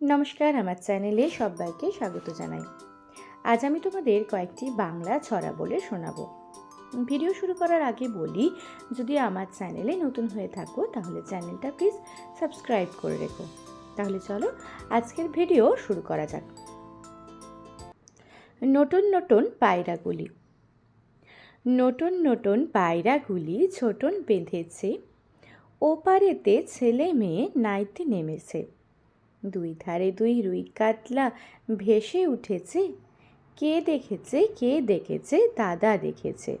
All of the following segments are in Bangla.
নমস্কার, আমার চ্যানেলে সবাইকে স্বাগত জানাই। আজ আমি তোমাদের কয়েকটি বাংলা ছড়া বলে শোনাবো। ভিডিও শুরু করার আগে বলি, যদি আমার চ্যানেলে নতুন হয়ে থাকো, তাহলে চ্যানেলটা প্লিজ সাবস্ক্রাইব করে রেখো। তাহলে চলো, আজকের ভিডিও শুরু করা যাক। নতুন নতুন পায়রাগুলি নতুন নতুন পায়রাগুলি ছোটন বেঁধেছে। ওপারেতে ছেলে মেয়ে নাইতে নেমেছে। দুই ধারে দুই রুই কাতলা ভেসে উঠেছে। কে দেখেছে কে দেখেছে, দাদা দেখেছে।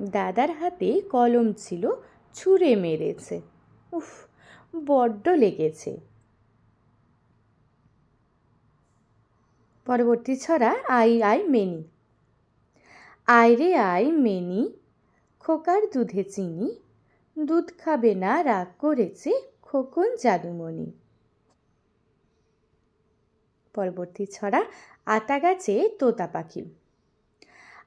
দাদার হাতে কলম ছিল, ছুঁড়ে মেরেছে। উফ, বড্ড লেগেছে। পরবর্তী ছড়া, আই আই, মেনি। আয় রে, আয়, মেনি। খোকার দুধে চিনি। দুধ খাবে না, রাগ করেছে খোকন জাদুমণি। পরবর্তী ছড়া আতা গাছে তোতা পাখি।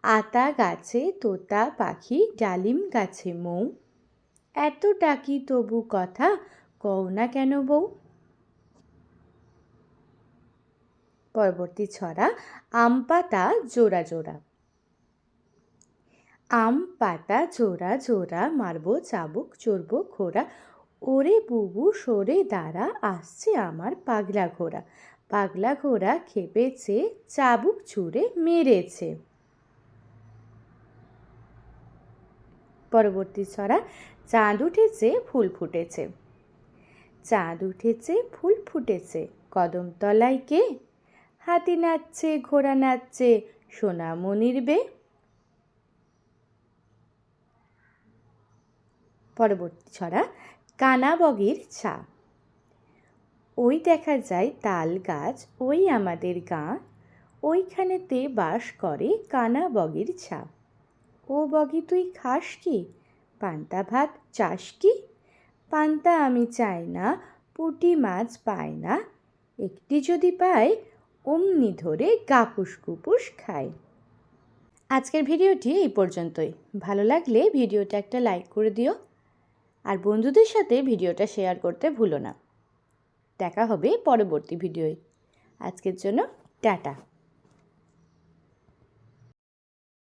আতা গাছে তোতা পাখি, ডালিম গাছে মৌ। এত ডাকি তবু কথা কও না কেন বউ? পরবর্তী ছড়া আম পাতা জোড়া জোড়া। আম পাতা জোড়া জোড়া, মারবো চাবুক চড়বো, ঘোড়া। ওরে বুবু, সরে দাঁড়া, আসছে আমার পাগলা ঘোড়া। পাগলা ঘোড়া খেপেছে, চাবুক ছুঁড়ে মেরেছে। পরবর্তী ছড়া, চাঁদ উঠেছে, ফুল ফুটেছে। চাঁদ উঠেছে, ফুল ফুটেছে, কদম তলায় কে? হাতি নাচছে, ঘোড়া নাচছে, সোনামণির বে। পরবর্তী ছড়া কানাবগির ছা ওই দেখা যায় তাল গাছ, ওই আমাদের গাঁ, ওইখানেতে বাস করে কানা বগির ছাপ। ও বগি, তুই খাস কি? পান্তা ভাত চাস কি? পান্তা আমি চাই না, পুটি মাছ পাই না, একটি যদি পাই, অমনি ধরে গাপুস কুপুস খায় আজকের ভিডিওটি এই পর্যন্তই। ভালো লাগলে ভিডিওটা একটা লাইক করে দিও। আর বন্ধুদের সাথে ভিডিওটা শেয়ার করতে ভুলো না। দেখা হবে পরবর্তী ভিডিওয়। আজকের জন্য টাটা।